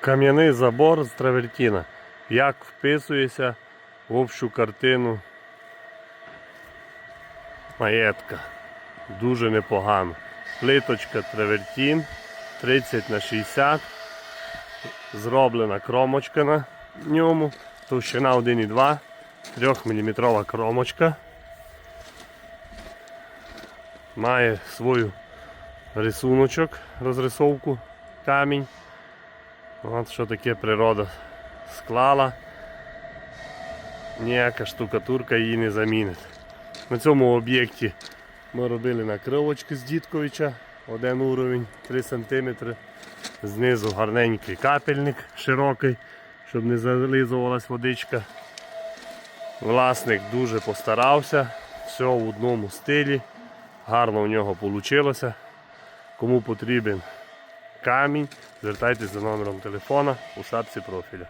Кам'яний забор з травертіна. Як вписується в общу картину маєтка. Дуже непогано. Плиточка травертін 30 на 60. Зроблена кромочка на ньому. Товщина 1,2, 3 мм кромочка. Має свою рисуночок, розрисовку, камінь. От що таке природа склала. Ніяка штукатурка її не замінить. На цьому об'єкті ми робили накривочки з Дідковича, один уровень 3 см. Знизу гарненький капельник широкий, щоб не зализувалась водичка. Власник дуже постарався, все в одному стилі. Гарно у нього вийшло. Кому потрібен камінь, звертайтесь за номером телефона у шапці профіля.